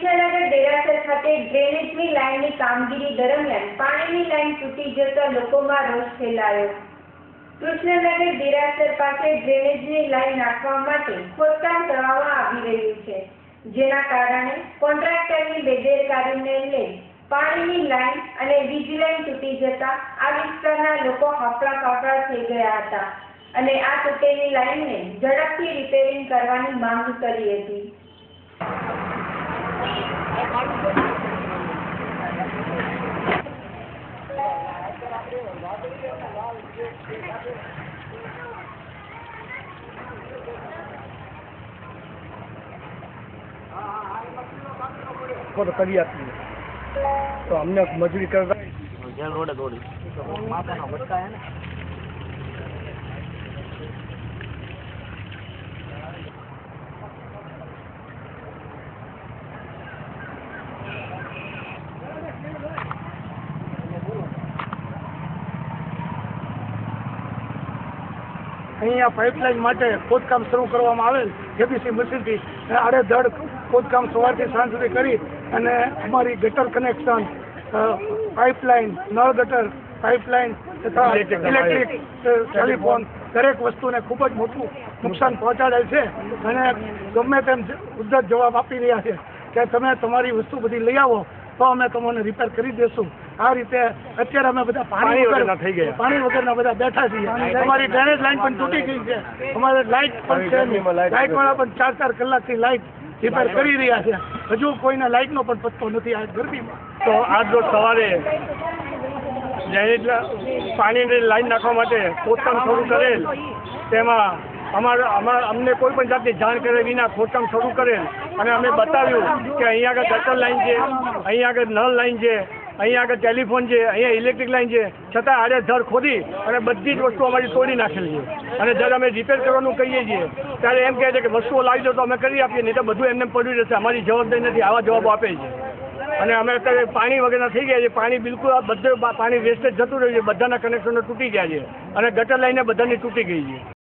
કૃષ્ણનગર દેરાસર ખાતે ડ્રેનેજની લાઇનની કામગીરી દરમિયાન પાણીની લાઇન તૂટી જતા લોકોમાં રોષ ફેલાયો. કૃષ્ણનગર દેરાસર પાસે ડ્રેનેજની લાઇન નાખવા માટે ખોદકામ કરવામાં આવી રહ્યું છે, જેના કારણે કોન્ટ્રાક્ટરની બેદરકારીને લઈ પાણીની લાઇન અને વીજ લાઇન તૂટી જતા આ વિસ્તારના લોકો હાફડા ફાફડા થઈ ગયા હતા અને આ તૂટેલી લાઇનને ઝડપથી રિપેરિંગ કરવાની માંગ કરી હતી. तो કરી આપીએ તો અમને મજૂરી કરતા જેલ રોડે દોડી. માથાનો ભટકા હે ને? અહીંયા પાઇપલાઇન માટે ખોદકામ શરૂ કરવામાં આવેલ જેબીસી મશીનથી આડેધડ ખોદકામ સવારથી સાંજ સુધી કરી અને અમારી ગટર કનેક્શન પાઇપલાઇન નળ ગટર પાઇપલાઇન તથા ઇલેક્ટ્રિક ટેલિફોન દરેક વસ્તુને ખૂબ જ મોટું નુકસાન પહોંચાડેલ છે. અને ગમે તેમ ઉદ્ધત જવાબ આપી રહ્યા છે કે તમે તમારી વસ્તુ બધી લઈ આવો. તો અમે તમને રિપેર કરી દેશું. આ રીતે અત્યારે અમે બધા પાણી વગર થઈ ગયા. પાણી વગરના બધા બેઠા છીએ. અમારી ડ્રેનેજ લાઈન પણ તૂટી ગઈ છે. અમારે લાઇટ પણ છે લાઈટ વાળા પણ ચાર ચાર કલાકથી લાઇટ રિપેર કરી રહ્યા છે. હજુ કોઈને લાઇટનો પણ પત્તો નથી આ ગરમીમાં. તો આજ રોજ સવારે ડ્રેનેજ પાણીની લાઈન નાખવા માટે પોતાનું શરૂ કરેલ. તેમાં અમારા અમારા અમને કોઈ પણ જાતની જાણ કર્યા વિના ખોદકામ શરૂ કરેલ અને અમે બતાવ્યું કે અહીંયા આગળ ગટર લાઈન છે અહીંયા આગળ નળ લાઈન છે અહીંયા આગળ ટેલિફોન છે, અહીંયા ઇલેક્ટ્રિક લાઈન છે. છતાં આડેધડ ખોદી અને બધી જ વસ્તુ અમારી તોડી નાખેલી છે. અને જ્યારે અમે રિપેર કરવાનું કહીએ છીએ, ત્યારે એમ કહે છે કે વસ્તુઓ લાવી દો તો અમે કરી આપીએ, નહીં તો બધું એમને પડ્યું રહેશે. અમારી જવાબદારી નથી. આવા જવાબો આપે છે. અને અમે અત્યારે પાણી વગેરે થઈ ગયા છે. પાણી બિલકુલ આ બધે પાણી વેસ્ટેજ જતું રહ્યું છે. બધાના કનેક્શનો તૂટી ગયા છે. અને ગટર લાઈને બધાની તૂટી ગઈ છે.